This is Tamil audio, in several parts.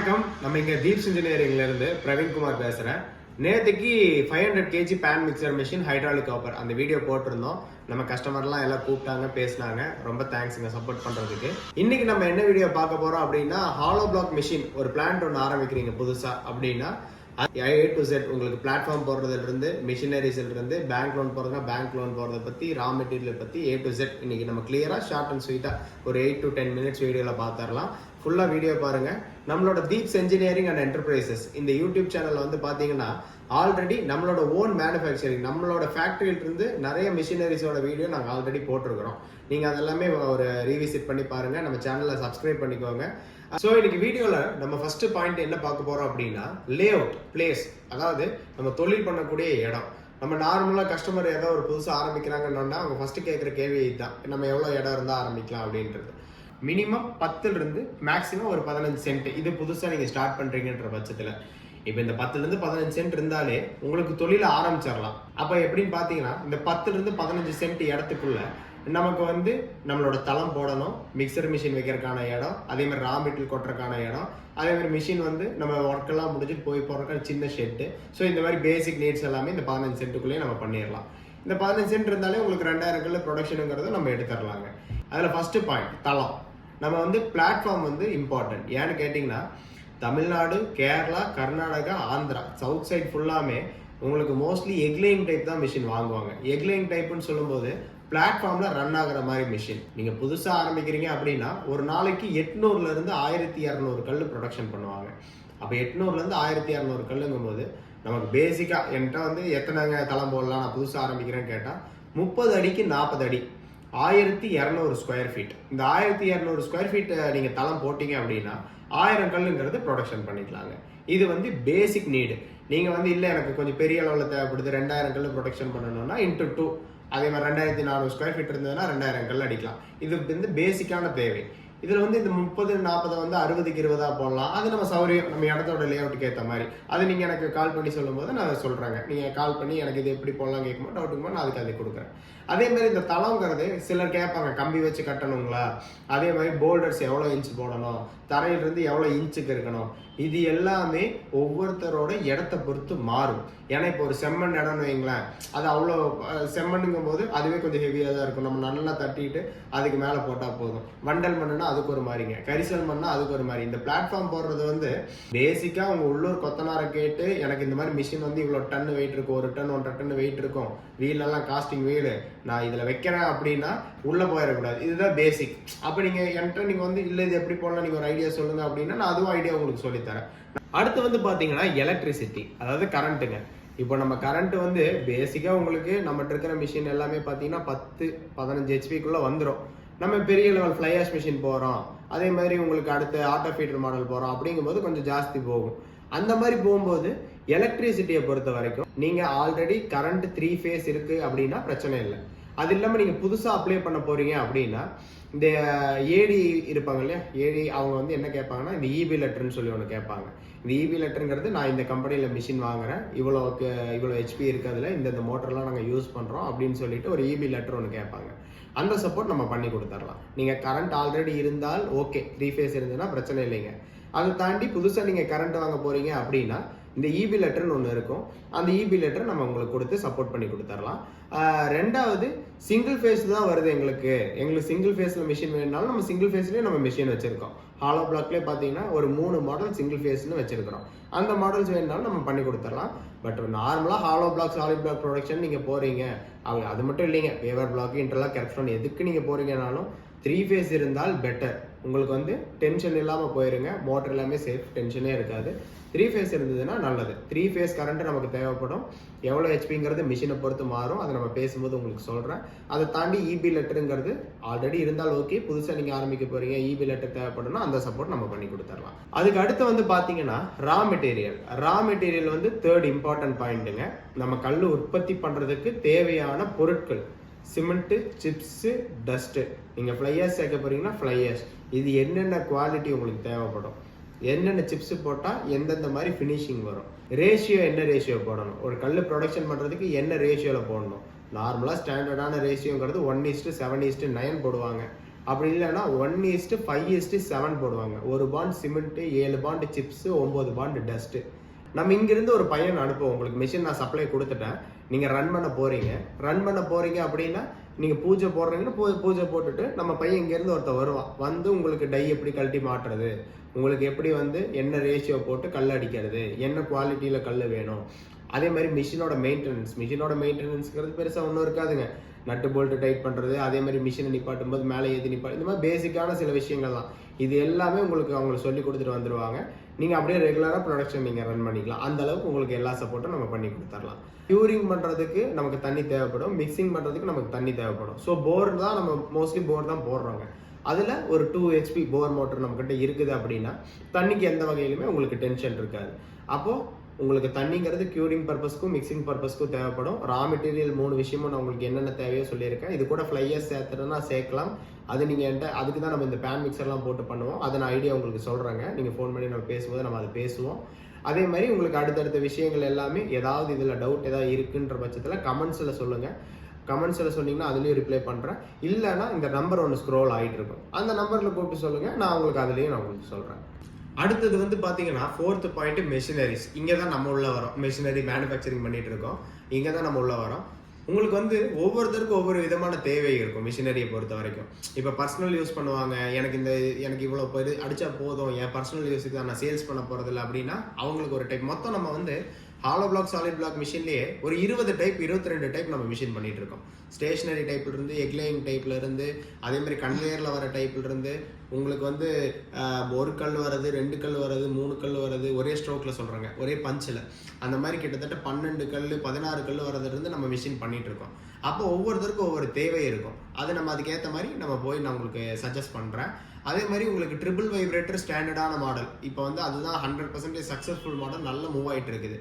வணக்கம். நம்ம இங்க தீப்ஸ் இன்ஜினியரிங்ல இருந்து பிரவீன்குமார் பேசுறேன். நேற்றுக்கு five hundred KG pan mixer machine hydraulic hopper அந்த வீடியோ போட்டிருந்தோம். நம்ம கஸ்டமர்லாம் எல்லாம் கூப்பிட்டாங்க பேசினாங்க. ரொம்ப தேங்க்ஸுங்க சப்போர்ட் பண்றதுக்கு. இன்னைக்கு நம்ம என்ன வீடியோ பார்க்க போறோம் அப்படின்னா ஹாலோ பிளாக் மிஷின் ஒரு பிளான்ட் ஒன்று ஆரம்பிக்கிறீங்க புதுசா அப்படின்னா ஏ டு செட் உங்களுக்கு பிளாட்ஃபார்ம் போடுறதுல இருந்து மிஷினரிஸ்ல இருந்து பேங்க் லோன் போடுறதுனா பேங்க் லோன் போடுறத பத்தி ரா மெட்டீரியல் பத்தி ஏ டு செட் இன்னைக்கு நம்ம கிளியரா ஷார்ட் அண்ட் ஸ்வீட்டா ஒரு எயிட் டு டென் மினிட்ஸ் வீடியோல பாத்திரலாம். ஃபுல்லா வீடியோ பாருங்க. நம்மளோட தீப்ஸ் என்ஜினியரிங் அண்ட் என்டர்பிரைசஸ் இந்த யூடியூப் சேனல்ல வந்து பாத்தீங்கன்னா ஆல்ரெடி நம்மளோட ஓன் மேனுஃபேக்சரிங் நம்மளோட ஃபேக்டரியில இருந்து நிறைய மிஷினரிஸோட வீடியோ நாங்கள் ஆல்ரெடி போட்டிருக்கிறோம். நீங்க அதெல்லாமே ஒரு ரீவிசிட் பண்ணி பாருங்க. நம்ம சேனலை சப்ஸ்கிரைப் பண்ணிக்கோங்க. ஸோ இன்னைக்கு வீடியோவில் நம்ம ஃபர்ஸ்ட் பாயிண்ட் என்ன பார்க்க போகிறோம் அப்படின்னா லே அவுட் பிளேஸ் அதாவது நம்ம தொழில் பண்ணக்கூடிய இடம். நம்ம நார்மலாக கஸ்டமர் ஏதோ ஒரு புதுசாக ஆரம்பிக்கிறாங்கன்னா அவங்க ஃபஸ்ட்டு கேட்குற கேள்வி தான் நம்ம எவ்வளோ இடம் இருந்தால் ஆரம்பிக்கலாம் அப்படின்றது. மினிமம் பத்துலேருந்து மேக்ஸிமம் ஒரு பதினஞ்சு சென்ட் இது புதுசாக நீங்கள் ஸ்டார்ட் பண்ணுறீங்கன்ற பட்சத்தில். இப்போ இந்த பத்துலேருந்து பதினஞ்சு சென்ட் இருந்தாலே உங்களுக்கு தொழில ஆரம்பிச்சிடலாம். அப்போ எப்படின்னு பார்த்தீங்கன்னா இந்த பத்துலேருந்து பதினஞ்சு சென்ட் இடத்துக்குள்ள நமக்கு வந்து நம்மளோட தளம் போடணும் மிக்சர் மிஷின் வைக்கிறதுக்கான இடம் அதே மாதிரி ரா மெட்டீரியல் கொட்டுறதுக்கான இடம் அதே மாதிரி மிஷின் வந்து நம்ம ஒர்க்கெல்லாம் முடிஞ்சுட்டு போய் போடுறதுக்கான சின்ன ஷெட்டு ஸோ இந்த மாதிரி பேசிக் நீட்ஸ் எல்லாமே இந்த பதினஞ்சு சென்ட்டுக்குள்ளேயே நம்ம பண்ணிடலாம். இந்த பதினஞ்சு சென்ட் இருந்தாலே உங்களுக்கு ரெண்டாயிரம் ப்ரொடக்ஷனுங்கிறத நம்ம எடுத்துடலாங்க. அதில் ஃபஸ்ட்டு பாயிண்ட் தளம். நம்ம வந்து பிளாட்ஃபார்ம் வந்து இம்பார்ட்டன்ட் ஏன்னு கேட்டிங்கன்னா தமிழ்நாடு கேரளா கர்நாடகா ஆந்திரா சவுத் சைட் ஃபுல்லாமே உங்களுக்கு மோஸ்ட்லி எக்லைங் டைப் தான் மிஷின் வாங்குவாங்க. எக்லைங் டைப்னு சொல்லும்போது பிளாட்ஃபார்மில் ரன் ஆகிற மாதிரி மிஷின் நீங்கள் புதுசாக ஆரம்பிக்கிறீங்க அப்படின்னா ஒரு நாளைக்கு எட்நூறுல இருந்து ஆயிரத்தி இரநூறு கல் ப்ரொடக்ஷன் பண்ணுவாங்க. அப்போ எட்நூறுலேருந்து ஆயிரத்தி இரநூறு கல்லுங்கும் போது நமக்கு பேசிக்காக என்கிட்ட வந்து எத்தனைங்க தளம் போடலாம் நான் புதுசாக ஆரம்பிக்கிறேன்னு கேட்டால் முப்பது அடிக்கு நாற்பது அடி. ஆயிரத்தி இரநூறு ஸ்கொயர் ஃபீட் இந்த ஆயிரத்தி இரநூறு ஸ்கொயர் ஃபீட் நீங்கள் தளம் போட்டிங்க அப்படின்னா ஆயிரம் கல்லுங்கிறது ப்ரொடக்ஷன் பண்ணிக்கலாங்க. இது வந்து பேசிக் நீடு நீங்கள் வந்து இல்லை எனக்கு கொஞ்சம் பெரிய அளவில் தேவைப்படுது. ரெண்டாயிரம் கல் ப்ரொடக்ஷன் பண்ணணும்னா இன்ட்டு டூ அதே மாதிரி ரெண்டாயிரத்தி நானூறு ஸ்கொயர் ஃபீட் இருந்ததுன்னா ரெண்டாயிரம் கல் அடிக்கலாம். இது வந்து பேசிக்கான தேவை. இதில் வந்து இந்த முப்பது நாற்பதை வந்து அறுபதுக்கு இருபதாக போடலாம். அது நம்ம சௌரியம் நம்ம இடத்தோட லே அவுட்டுக்கு ஏற்ற மாதிரி. அது நீங்கள் எனக்கு கால் பண்ணி சொல்லும்போது நான் சொல்கிறேங்க நீங்கள் கால் பண்ணி எனக்கு இது எப்படி போடலாம் கேட்கும்போது டவுட்டுக்கு நான் அதுக்கு அதை கொடுக்குறேன். அதே மாதிரி இந்த தளங்கிறது சிலர் கேட்பாங்க கம்பி வச்சு கட்டணுங்களா? அதே மாதிரி போல்டர்ஸ் எவ்வளோ இன்ச் போடணும்? தரையிலிருந்து எவ்வளோ இன்ச்சுக்கு இருக்கணும்? இது எல்லாமே ஒவ்வொருத்தரோட இடத்த பொறுத்து மாறும். ஏன்னா இப்போ ஒரு செம்மண் இடம்னு வைங்களேன் அது அவ்வளோ செம்மண்ணுங்கும் போது அதுவே கொஞ்சம் ஹெவியாக தான் இருக்கும். நம்ம நல்லா தட்டிட்டு அதுக்கு மேலே போட்டால் போதும். வண்டல் மண்ணுன்னா அதுக்கு ஒரு மாதிரிங்க கரிசல் மண்ணா அதுக்கு ஒரு மாதிரி இந்த பிளாட்ஃபார்ம் போடுறது வந்து பேசிக்காக உங்கள் உள்ளூர் கொத்தனாரை கேட்டு எனக்கு இந்த மாதிரி மிஷின் வந்து இவ்வளோ டன் வெயிட் இருக்கும் ஒரு டன் ஒன்றரை டன் வெயிட் இருக்கும். வீலெல்லாம் காஸ்டிங் வீல். நான் இதில் வைக்கிறேன் அப்படின்னா உள்ளே போயிடக்கூடாது இதுதான் பேசிக் அப்போ நீங்கள் என்கிட்ட நீங்கள் வந்து இல்லை இது எப்படி போடலாம்? நீங்கள் ஒரு ஐடியா சொல்லுங்கள் அப்படின்னா நான் அதுவும் ஐடியா உங்களுக்கு சொல்லித்தரேன். அடுத்து வந்து பார்த்தீங்கன்னா எலக்ட்ரிசிட்டி அதாவது கரண்ட்டுங்க இப்போ நம்ம கரண்ட் வந்து பேசிக்காக உங்களுக்கு நம்மகிட்ட இருக்கிற மிஷின் எல்லாமே பார்த்தீங்கன்னா பத்து பதினஞ்சு ஹெச்பிக்குள்ளே வந்துடும் நம்ம பெரிய லெவல் ஃப்ளையாஷ் மிஷின் போகிறோம் அதே மாதிரி உங்களுக்கு அடுத்த ஆட்டோ ஃபீட்டர் மாடல் போகிறோம் அப்படிங்கும்போது கொஞ்சம் ஜாஸ்தி போகும். அந்த மாதிரி போகும்போது எலக்ட்ரிசிட்டியை பொறுத்த வரைக்கும் நீங்கள் ஆல்ரெடி கரண்ட் த்ரீ ஃபேஸ் இருக்கு அப்படின்னா பிரச்சனை இல்லை. அது இல்லாமல் நீங்கள் புதுசாக அப்ளை பண்ண போறீங்க அப்படின்னா இந்த ஏடி இருப்பாங்க இல்லையா? ஏடி அவங்க வந்து என்ன கேட்பாங்கன்னா இந்த இபி லெட்டர்னு சொல்லி ஒன்று கேட்பாங்க. இந்த இபி லெட்டருங்கிறது நான் இந்த கம்பெனியில் மிஷின் வாங்குறேன். இவ்வளோக்கு இவ்வளோ ஹெச்பி இருக்கிறதுல இந்த இந்த மோட்டர்லாம் நாங்கள் யூஸ் பண்ணுறோம் அப்படின்னு சொல்லிட்டு ஒரு இபி லெட்டர் ஒன்று கேட்பாங்க. அந்த சப்போர்ட் நம்ம பண்ணி கொடுத்துடலாம். நீங்கள் கரண்ட் ஆல்ரெடி இருந்தால் ஓகே த்ரீ ஃபேஸ் இருந்ததுன்னா பிரச்சனை இல்லைங்க. அதை தாண்டி புதுசாக நீங்கள் கரண்ட் வாங்க போகிறீங்க அப்படின்னா இந்த இபி லெட்டர்னு ஒன்று இருக்கும். அந்த இபி லெட்டர் நம்ம உங்களுக்கு கொடுத்து சப்போர்ட் பண்ணி கொடுத்துடலாம் ரெண்டாவது சிங்கிள் ஃபேஸ் தான் வருது எங்களுக்கு. எங்களுக்கு சிங்கிள் ஃபேஸில் மிஷின் வேணுனாலும் நம்ம சிங்கிள் ஃபேஸ்லேயே நம்ம மிஷின் வச்சுருக்கோம். ஹாலோ பிளாக்லேயே பார்த்தீங்கன்னா ஒரு மூணு மாடல் சிங்கிள் ஃபேஸ்னு வச்சுருக்கிறோம். அந்த மாடல்ஸ் வேணுனாலும் நம்ம பண்ணி கொடுத்துடலாம் பட் நார்மலாக hollow block solid block production நீங்கள் போகிறீங்க அவங்க அது மட்டும் இல்லைங்க. பேவர் பிளாக் இன்டர்லாக் கரெக்ஷன் எதுக்கு நீங்கள் போறீங்கனாலும் த்ரீ ஃபேஸ் இருந்தால் பெட்டர் உங்களுக்கு வந்து டென்ஷன் இல்லாமல் போயிருங்க. மோட்டர் எல்லாமே சேஃப் டென்ஷனே இருக்காது. த்ரீ ஃபேஸ் இருந்ததுன்னா நல்லது. த்ரீ ஃபேஸ் கரண்ட் நமக்கு தேவைப்படும். எவ்வளோ ஹெச்பிங்கிறது மிஷினை பொறுத்து மாறும். அதை நம்ம பேசும்போது உங்களுக்கு சொல்கிறேன் அதை தாண்டி இபி லெட்டருங்கிறது ஆல்ரெடி இருந்தால் ஓகே புதுசாக நீங்கள் ஆரம்பிக்க போகிறீங்க இபி லெட்டர் தேவைப்படும்னா அந்த சப்போர்ட் நம்ம பண்ணி கொடுத்துடலாம். அதுக்கு அடுத்து வந்து பார்த்தீங்கன்னா ரா மெட்டீரியல் ரா மெட்டீரியல் வந்து தேர்ட் இம்பார்ட்டன்ட் பாயிண்ட்டுங்க நம்ம கல் உற்பத்தி பண்ணுறதுக்கு தேவையான பொருட்கள். சிமெண்ட்டு சிப்ஸு டஸ்ட்டு நீங்கள் ஃப்ளையர்ஸ் சேர்க்க போகிறீங்கன்னா ஃப்ளையர்ஸ் இது என்னென்ன குவாலிட்டி உங்களுக்கு தேவைப்படும்? என்னென்ன சிப்ஸ் போட்டால் எந்தெந்த மாதிரி ஃபினிஷிங் வரும்? ரேஷியோ என்ன ரேஷியோ போடணும்? ஒரு கல் ப்ரொடக்ஷன் பண்ணுறதுக்கு என்ன ரேஷியோவில் போடணும்? நார்மலாக ஸ்டாண்டர்டான ரேஷியோங்கிறது one is to seven is to nine போடுவாங்க. அப்படி இல்லைன்னா one is to five is to seven போடுவாங்க. ஒரு பாண்ட் சிமெண்ட்டு ஏழு பாண்டு சிப்ஸு ஒம்பது பாண்டு டஸ்ட்டு நம்ம இங்கிருந்து ஒரு பையன் அனுப்புவோம். உங்களுக்கு மிஷின் நான் சப்ளை கொடுத்துட்டேன். நீங்கள் ரன் பண்ண போகிறீங்க ரன் பண்ண போகிறீங்க அப்படின்னா நீங்கள் பூஜை போடுறீங்கன்னா பூ பூஜை போட்டுட்டு நம்ம பையன் இங்கேருந்து ஒருத்தர் வருவான். வந்து உங்களுக்கு டை எப்படி கழட்டி மாட்டுறது? உங்களுக்கு எப்படி வந்து என்ன ரேஷியோ போட்டு கல் அடிக்கிறது? என்ன குவாலிட்டியில் கல் வேணும்? அதே மாதிரி மிஷினோட மெயின்டெனன்ஸ் மிஷினோட மெயின்டெனன்ஸ்ங்கிறது பெருசாக ஒன்றும் இருக்காதுங்க. நட்டு போல்ட்டு டைட் பண்ணுறது அதே மாதிரி மிஷினை நிப்பாட்டும் போது மேலே ஏற்றி நிப்பாட்டு இந்த மாதிரி பேசிக்கான சில விஷயங்கள் தான் இது எல்லாமே உங்களுக்கு அவங்களுக்கு சொல்லி கொடுத்துட்டு வந்துடுவாங்க நீங்கள் அப்படியே ரெகுலராக ப்ரொடக்ஷன் நீங்கள் ரன் பண்ணிக்கலாம். அந்த அளவுக்கு உங்களுக்கு எல்லா சப்போர்ட்டும் நம்ம பண்ணி கொடுத்துடலாம். க்யூரிங் பண்ணுறதுக்கு நமக்கு தண்ணி தேவைப்படும். மிக்சிங் பண்ணுறதுக்கு நமக்கு தண்ணி தேவைப்படும். ஸோ போர் தான் நம்ம மோஸ்ட்லி போர் தான் போடுறோங்க. அதில் ஒரு டூ ஹெச்பி போர் மோட்டர் நம்மக்கிட்ட இருக்குது அப்படின்னா தண்ணிக்கு எந்த வகையிலுமே உங்களுக்கு டென்ஷன் இருக்காது. அப்போது உங்களுக்கு தண்ணிங்கிறது க்யூரிங் பர்பஸ்க்கும் மிக்சிங் பர்பஸ்க்கும் தேவைப்படும். ரா மெட்டீரியல் மூணு விஷயமும் நான் உங்களுக்கு என்னென்ன தேவையோ சொல்லியிருக்கேன். இது கூட ஃப்ளையர்ஸ் சேர்த்துறதுனா சேர்க்கலாம். அது நீங்கள் என்கிட்ட அதுக்கு தான் நம்ம இந்த பேன் மிக்சர்லாம் போட்டு பண்ணுவோம். அதை நான் ஐடியா உங்களுக்கு சொல்கிறேங்க நீங்கள் ஃபோன் பண்ணி நம்ம பேசும்போது நம்ம அதை பேசுவோம். அதே மாதிரி உங்களுக்கு அடுத்தடுத்த விஷயங்கள் எல்லாமே ஏதாவது இதில் டவுட் ஏதாவது இருக்குன்ற பட்சத்தில் கமெண்ட்ஸில் சொல்லுங்கள் கமெண்ட்ஸில் சொன்னீங்கன்னா அதுலேயும் ரிப்ளை பண்ணுறேன் இல்லைன்னா இந்த நம்பர் ஒன்று ஸ்க்ரோல் ஆகிட்டு இருக்கும். அந்த நம்பரில் கூப்பிட்டு சொல்லுங்கள் நான் உங்களுக்கு அதுலேயும் நான் உங்களுக்கு சொல்கிறேன் அடுத்தது வந்து பார்த்தீங்கன்னா ஃபோர்த் பாயிண்ட் மெஷினரிஸ் இங்கே தான் நம்ம உள்ள வரோம். மெஷினரி மேனுஃபேக்சரிங் பண்ணிட்டு இருக்கோம். இங்கே தான் நம்ம உள்ள வரோம். உங்களுக்கு வந்து ஒவ்வொருத்தருக்கும் ஒவ்வொரு விதமான தேவை இருக்கும் மிஷினரியை பொறுத்த வரைக்கும். இப்போ பர்சனல் யூஸ் பண்ணுவாங்க. எனக்கு இந்த எனக்கு இவ்வளோ பேர் அடித்தா போதும். என் பர்சனல் யூஸுக்கு தான் நான் சேல்ஸ் பண்ண போகிறதில்ல அப்படின்னா அவங்களுக்கு ஒரு டைப் மொத்தம் நம்ம வந்து ஹாலோ பிளாக் சாலிட் பிளாக் மிஷின்லேயே ஒரு இருபது டைப் இருபத்தி ரெண்டு டைப் நம்ம மிஷின் பண்ணிட்டு இருக்கோம் ஸ்டேஷனரி டைப்ல இருந்து எக்லைங் டைப்ல இருந்து அதே மாதிரி கன்வேயர்ல வர டைப்ல இருந்து உங்களுக்கு வந்து ஒரு கல் வர்றது ரெண்டு கல் வர்றது மூணு கல் வர்றது ஒரே ஸ்ட்ரோக்ல சொல்றாங்க ஒரே பஞ்சில் அந்த மாதிரி கிட்டத்தட்ட பன்னெண்டு கல் பதினாறு கல் வர்றதுல இருந்து நம்ம மிஷின் பண்ணிட்டு இருக்கோம் அப்போ ஒவ்வொருத்தருக்கும் ஒவ்வொரு தேவை இருக்கும். அதை நம்ம அதுக்கேற்ற மாதிரி நம்ம போய் நான் உங்களுக்கு சஜஸ்ட் பண்றேன். அதே மாதிரி உங்களுக்கு ட்ரிபிள் வைப்ரேட்டர் ஸ்டாண்டர்டான மாடல் இப்போ வந்து அதுதான் ஹண்ட்ரட் பர்சன்டேஜ் சக்ஸஸ்ஃபுல் மாடல் நல்ல மூவ் ஆயிட்டு இருக்குது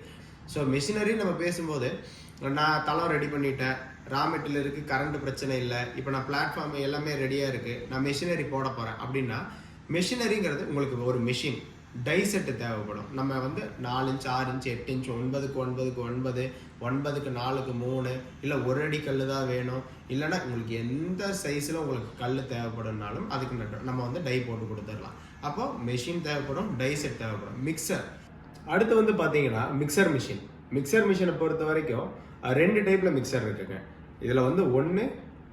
ஸோ மிஷினரி நம்ம பேசும்போது நான் தளம் ரெடி பண்ணிட்டேன். ரா மெட்டீரியல் இருக்குது கரண்ட் பிரச்சனை இல்லை. இப்போ நான் பிளாட்ஃபார்ம் எல்லாமே ரெடியாக இருக்குது நான் மிஷினரி போட போகிறேன் அப்படின்னா மிஷினரிங்கிறது உங்களுக்கு ஒரு மிஷின் டை செட்டு தேவைப்படும். நம்ம வந்து நாலு இன்ச் ஆறு இன்ச் எட்டு இன்ச் ஒன்பதுக்கு ஒன்பதுக்கு ஒன்பது ஒன்பதுக்கு நாலுக்கு மூணு இல்லை ஒரு அடி கல் தான் வேணும். இல்லைன்னா உங்களுக்கு எந்த சைஸில் உங்களுக்கு கல் தேவைப்படும்னாலும் அதுக்கு நட்டு- நம்ம வந்து டை போட்டு கொடுத்துடலாம். அப்போ மெஷின் தேவைப்படும் டை செட் தேவைப்படும். மிக்சர் அடுத்து வந்து பார்த்தீங்கன்னா மிக்சர் மிஷின் மிக்சர் மிஷினை பொறுத்த வரைக்கும் ரெண்டு டைப்பில் மிக்சர் இருக்குங்க. இதில் வந்து ஒன்று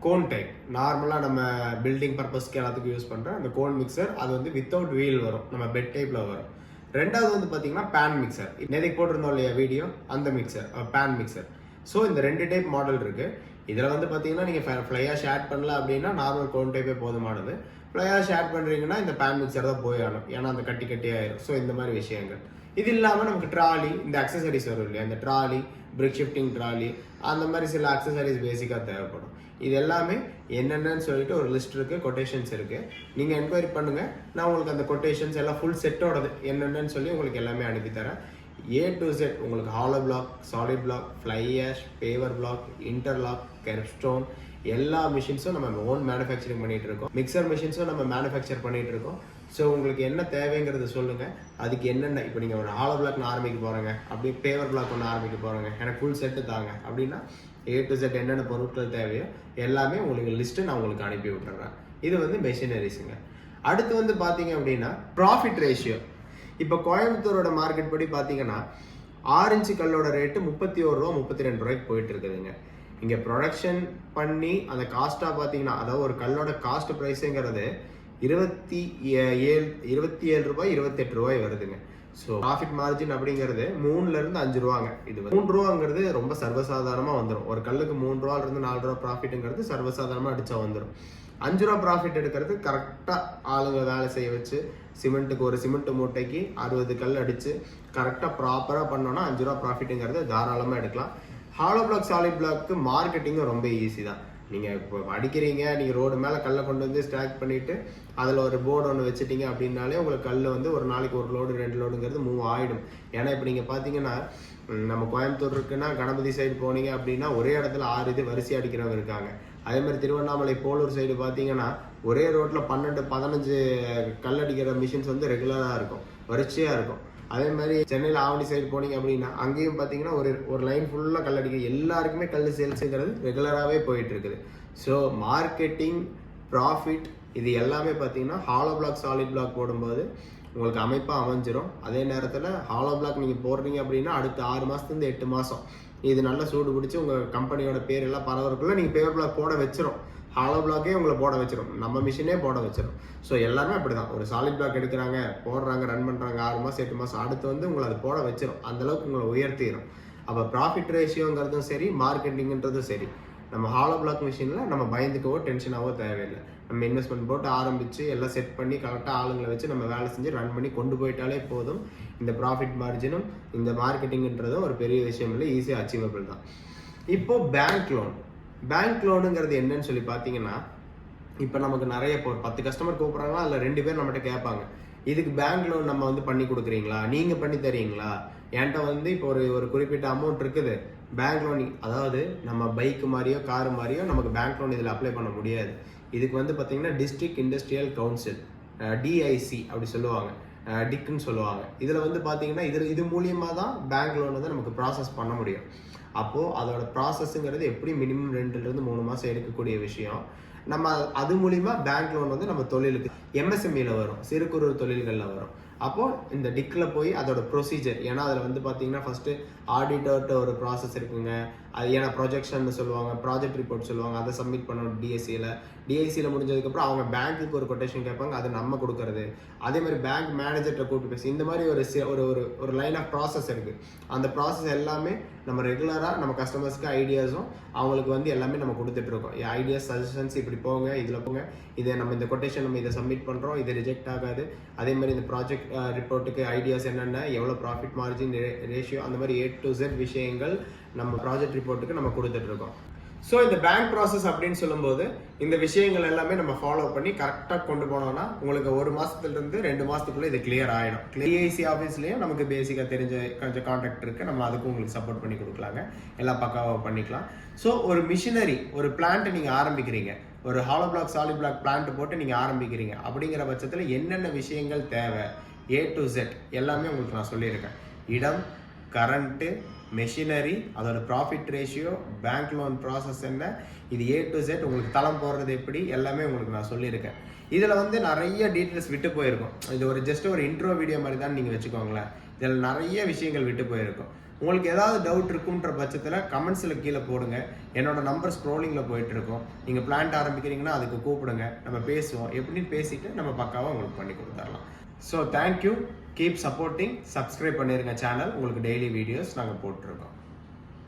கோன் டைப் நார்மலாக நம்ம பில்டிங் பர்பஸ்க்கு எல்லாத்துக்கும் யூஸ் பண்ணுற அந்த கோன் மிக்சர் அது வந்து வித்தவுட் வீல் வரும். நம்ம பெட் டைப்பில் வரும். ரெண்டாவது வந்து பார்த்தீங்கன்னா பேன் மிக்சர் நேற்றுக்கு போட்டிருந்தோம் இல்லையா வீடியோ அந்த மிக்சர் பேன் மிக்சர் ஸோ இந்த ரெண்டு டைப் மாடல் இருக்குது இதில் வந்து பார்த்தீங்கன்னா நீங்கள் ஃப்ளையாக ஷேர் பண்ணல அப்படின்னா நார்மல் கோன் டைப்பே போதுமானது. ஃப்ளையாக ஷேட் பண்ணுறீங்கன்னா இந்த பேன் மிக்சர் தான் போய் ஆகணும். ஏன்னா அந்த கட்டி கட்டி ஆயிரும். ஸோ இந்த மாதிரி விஷயங்கள். இது இல்லாமல் நமக்கு ட்ராலி இந்த அக்சசரிஸ் வரும் இல்லையா? இந்த ட்ராலி பிரிக் ஷிஃப்டிங் ட்ராலி அந்த மாதிரி சில அக்சசரிஸ் பேசிக்காக தேவைப்படும். இது எல்லாமே என்னென்னு சொல்லிட்டு ஒரு லிஸ்ட் இருக்குது கொட்டேஷன்ஸ் இருக்குது நீங்கள் என்கொயரி பண்ணுங்கள் நான் உங்களுக்கு அந்த கொட்டேஷன்ஸ் எல்லாம் ஃபுல் செட்டோடது என்னென்னு சொல்லி உங்களுக்கு எல்லாமே அனுப்பி தரேன். ஏ டு செட் உங்களுக்கு hollow block solid block fly ash paver block interlock kerbstone எல்லா மிஷின்ஸும் நம்ம ஓன் மேனுஃபேக்சரிங் பண்ணிகிட்டு இருக்கோம். மிக்சர் மிஷின்ஸும் நம்ம மேனுஃபேக்சர் பண்ணிகிட்டு இருக்கோம். ஸோ உங்களுக்கு என்ன தேவைங்கிறத சொல்லுங்கள் அதுக்கு என்னென்ன இப்போ நீங்கள் ஒரு ஹாலோ பிளாக் ஆரம்பிக்க போகிறேங்க அப்படி பேவர் பிளாக் ஒன்று ஆரம்பிக்க போகிறேங்க எனக்கு ஃபுல் செட்டு தாங்க. அப்படின்னா ஏ டு செட் என்னென்ன பொருட்கள் தேவையோ எல்லாமே உங்களுக்கு லிஸ்ட்டு நான் உங்களுக்கு அனுப்பி விட்டுறேன். இது வந்து மெஷினரிஸுங்க அடுத்து வந்து பார்த்தீங்க அப்படின்னா ப்ராஃபிட் ரேஷியோ இப்போ கோயம்புத்தூரோட மார்க்கெட் படி பார்த்தீங்கன்னா ஆரஞ்சு கல்லோட ரேட்டு முப்பத்தி ஒரு ரூபா முப்பத்தி ரெண்டு ரூபாய்க்கு போயிட்டு இருக்குதுங்க. இங்கே ப்ரொடக்ஷன் பண்ணி அந்த காஸ்ட்டாக பார்த்தீங்கன்னா அதாவது ஒரு கல்லோட காஸ்ட் ப்ரைஸுங்கிறது இருபத்தி ஏ- ஏழு இருபத்தி ஏழு ரூபாய் இருபத்தெட்டு ரூபாய் வருதுங்க. ஸோ ப்ராஃபிட் மார்ஜின் அப்படிங்கிறது மூணுலேருந்து அஞ்சு ரூபாங்க. இது மூணு ரூபாங்கிறது ரொம்ப சர்வசாதாரணமாக வந்துடும் ஒரு கல்லுக்கு மூணு ரூபால இருந்து நாலு ரூபா ப்ராஃபிட்டுங்கிறது சர்வசாதாரணமாக அடித்தா வந்துடும் அஞ்சு ரூபா ப்ராஃபிட் எடுக்கிறது கரெக்டாக ஆளுங்க வேலை செய்ய வச்சு சிமெண்ட்டுக்கு ஒரு சிமெண்ட் மூட்டைக்கு அறுபது கல் அடித்து கரெக்டாக ப்ராப்பராக பண்ணோன்னா அஞ்சு ரூபா ப்ராஃபிட்டுங்கிறது தாராளமாக எடுக்கலாம். ஹாலோ பிளாக் சாலிட் பிளாக்கு மார்க்கெட்டிங்கும் ரொம்ப ஈஸி தான். நீங்கள் இப்போ அடிக்கிறீங்க நீங்கள் ரோடு மேலே கல்லை கொண்டு வந்து ஸ்டாக் பண்ணிவிட்டு அதில் ஒரு போர்டு ஒன்று வச்சுட்டீங்க அப்படின்னாலே உங்களுக்கு கல் வந்து ஒரு நாளைக்கு ஒரு லோடு ரெண்டு லோடுங்கிறது மூவ் ஆகிடும் ஏன்னா இப்போ நீங்கள் பார்த்தீங்கன்னா நம்ம கோயம்புத்தூர் இருக்குன்னா கணபதி சைடு போனீங்க அப்படின்னா ஒரே இடத்துல ஆறு இது வரிசை அடிக்கிறவங்க இருக்காங்க. அதே மாதிரி திருவண்ணாமலை போலூர் சைடு பார்த்தீங்கன்னா ஒரே ரோட்டில் பன்னெண்டு பதினஞ்சு கல் அடிக்கிற மிஷின்ஸ் வந்து ரெகுலராக இருக்கும். வரிசையாக இருக்கும். அதே மாதிரி சென்னையில் ஆவணி சைடு போனீங்க அப்படின்னா அங்கேயும் பார்த்தீங்கன்னா ஒரு ஒரு லைன் ஃபுல்லாக கல் அடிக்க எல்லாருக்குமே கல் சேல்ஸுங்கிறது ரெகுலராகவே போயிட்டு இருக்குது. ஸோ மார்க்கெட்டிங் ப்ராஃபிட் இது எல்லாமே பார்த்தீங்கன்னா ஹாலோ பிளாக் சாலிட் பிளாக் போடும்போது உங்களுக்கு அமைப்பாக அமைஞ்சிரும். அதே நேரத்தில் ஹாலோ பிளாக் நீங்கள் போடுறீங்க அப்படின்னா அடுத்த ஆறு மாதத்துலேருந்து எட்டு மாதம் இது நல்லா சூடு பிடிச்சி உங்கள் கம்பெனியோட பேர் எல்லாம் பரவறதுக்குள்ளே நீங்கள் பேப்பர் பிளாக் போட வச்சிரும். ஹாலோ பிளாக்கே உங்களை போட வச்சிடும் நம்ம மிஷினே போட வச்சிடும் ஸோ எல்லாருமே அப்படிதான். ஒரு சாலிட் பிளாக் எடுக்கிறாங்க போடுறாங்க ரன் பண்ணுறாங்க ஆறு மாதம் எட்டு மாதம் அடுத்து வந்து உங்களை அது போட வச்சிடும் அந்த அளவுக்கு உங்களை உயர்த்திடும் அப்போ ப்ராஃபிட் ரேஷியோங்கிறதும் சரி மார்க்கெட்டிங்கிறதும் சரி. நம்ம ஹாலோ பிளாக் மிஷினில் நம்ம பயந்துக்கவோ டென்ஷனாவோ தேவையில்லை. நம்ம இன்வெஸ்ட்மெண்ட் போட்டு ஆரம்பித்து எல்லாம் செட் பண்ணி கரெக்டாக ஆளுங்களை வச்சு நம்ம வேலை செஞ்சு ரன் பண்ணி கொண்டு போயிட்டாலே போதும். இந்த ப்ராஃபிட் மார்ஜினும் இந்த மார்க்கெட்டிங்ன்றதும் ஒரு பெரிய விஷயம் இல்லை ஈஸியாக அச்சீவபிள் தான். இப்போது பேங்க் லோன் பேங்க் லோனுங்கிறது என்னன்னு சொல்லி பார்த்தீங்கன்னா இப்போ நமக்கு நிறைய இப்போ ஒரு பத்து கஸ்டமர் கூப்பிட்றாங்களா? அதில் ரெண்டு பேர் நம்மகிட்ட கேட்பாங்க. இதுக்கு பேங்க் லோன் நம்ம வந்து பண்ணி கொடுக்குறீங்களா? நீங்கள் பண்ணி தரீங்களா? என்கிட்ட வந்து இப்போ ஒரு ஒரு குறிப்பிட்ட அமௌண்ட் இருக்குது. பேங்க் லோன் அதாவது நம்ம பைக் மாதிரியோ கார் மாதிரியோ நமக்கு பேங்க் லோன் இதில் அப்ளை பண்ண முடியாது. இதுக்கு வந்து பார்த்தீங்கன்னா டிஸ்ட்ரிக்ட் இண்டஸ்ட்ரியல் கவுன்சில் டிஐசி அப்படி சொல்லுவாங்க. டிக்குன்னு சொல்லுவாங்க. இதில் வந்து பார்த்தீங்கன்னா இதில் இது மூலியமாக தான் பேங்க் லோன் வந்து நமக்கு ப்ராசஸ் பண்ண முடியும். அப்போது அதோட ப்ராசஸ்ஸுங்கிறது எப்படி மினிமம் ரெண்டுலேருந்து மூணு மாதம் எடுக்கக்கூடிய விஷயம். நம்ம அது மூலிமா பேங்க் லோன் வந்து நம்ம தொழிலுக்கு எம்எஸ்எம்இல வரும். சிறு குறு தொழில்களில் வரும். அப்போது இந்த டிக்கில் போய் அதோட ப்ரொசீஜர் ஏன்னா அதில் வந்து பார்த்தீங்கன்னா ஃபஸ்ட்டு ஆடிட்டர்கிட்ட ஒரு ப்ராசஸ் இருக்குங்க. அது ஏன்னா ப்ரொஜெக்ஷன் சொல்லுவாங்க ப்ராஜெக்ட் ரிப்போர்ட் சொல்லுவாங்க அதை சப்மிட் பண்ணணும் டிஎஸ்சியில் டிஎஸ்சியில் முடிஞ்சதுக்கப்புறம் அவங்க பேங்க்குக்கு ஒரு கொட்டேஷன் கேட்பாங்க அது நம்ம கொடுக்கறது. அதே மாதிரி பேங்க் மேனேஜர்கிட்ட கூப்பிட்டு பேசி இந்த மாதிரி ஒரு ஒரு ஒரு ஒரு லைன் ஆஃப் ப்ராசஸ் இருக்குது அந்த ப்ராசஸ் எல்லாமே நம்ம ரெகுலராக நம்ம கஸ்டமர்ஸ்க்கு ஐடியாஸும் அவங்களுக்கு வந்து எல்லாமே நம்ம கொடுத்துட்ருக்கோம் ஐடியாஸ் சஜஷன்ஸ் இப்படி போங்க இதில் போங்க. இதை நம்ம இந்த கொட்டேஷன் நம்ம இதை சப்மிட் பண்ணுறோம் இது ரிஜெக்ட் ஆகாது. அதே மாதிரி இந்த ப்ராஜெக்ட் ரிப்போர்ட்டுக்கு ஐடியாஸ் என்னென்ன எவ்வளோ ப்ராஃபிட் மார்ஜின் ரேஷியோ அந்த மாதிரி ஏ டு செட் விஷயங்கள் நம்ம ப்ராஜெக்ட் ரிப்போர்ட்டுக்கு நம்ம கொடுத்துட்ருக்கோம் ஸோ இந்த பேங்க் ப்ராசஸ் அப்படின்னு சொல்லும்போது இந்த விஷயங்கள் எல்லாமே நம்ம ஃபாலோ பண்ணி கரெக்டாக கொண்டு போனோம்னா உங்களுக்கு ஒரு மாதத்துலேருந்து ரெண்டு மாதத்துக்குள்ளே இது கிளியர் ஆகிடும் கிளிஐசி ஆஃபீஸ்லேயும் நமக்கு பேசிக்காக தெரிஞ்ச கொஞ்சம் கான்டாக்ட் இருக்குது நம்ம அதுக்கும் உங்களுக்கு சப்போர்ட் பண்ணி கொடுக்கலாங்க. எல்லாம் பக்காவாக பண்ணிக்கலாம். ஸோ ஒரு மிஷினரி ஒரு பிளான்ட்டை நீங்கள் ஆரம்பிக்கிறீங்க. ஒரு hollow block solid block plant போட்டு நீங்கள் ஆரம்பிக்கிறீங்க. அப்படிங்கிற பட்சத்தில் என்னென்ன விஷயங்கள் தேவை? ஏ டு செட் எல்லாமே உங்களுக்கு நான் சொல்லியிருக்கேன். இடம் கரண்ட்டு மெஷினரி அதோட profit ratio bank loan process என்ன இது ஏ டு செட் உங்களுக்கு தளம் போடுறது எப்படி எல்லாமே உங்களுக்கு நான் சொல்லியிருக்கேன். இதில் வந்து நிறைய டீட்டெயில்ஸ் விட்டு போயிருக்கும். இது ஒரு ஜஸ்ட் ஒரு இன்ட்ரோ வீடியோ மாதிரி தான் நீங்கள் வச்சுக்கோங்களேன். இதில் நிறைய விஷயங்கள் விட்டு போயிருக்கும். உங்களுக்கு ஏதாவது டவுட் இருக்குன்ற பட்சத்தில் கமெண்ட்ஸில் கீழே போடுங்க. என்னோட நம்பர் ஸ்க்ரோலிங்கில் போயிட்டுருக்கோம். நீங்கள் பிளான்ட் ஆரம்பிக்கிறீங்கன்னா அதுக்கு கூப்பிடுங்க. நம்ம பேசுவோம். எப்படின்னு பேசிட்டு நம்ம பக்காவாக உங்களுக்கு பண்ணி கொடுத்துடலாம். So thank you keep supporting subscribe பண்ணிருங்க சேனல் உங்களுக்கு டெய்லி வீடியோஸ் நாங்கள் போட்டிருக்கோம்.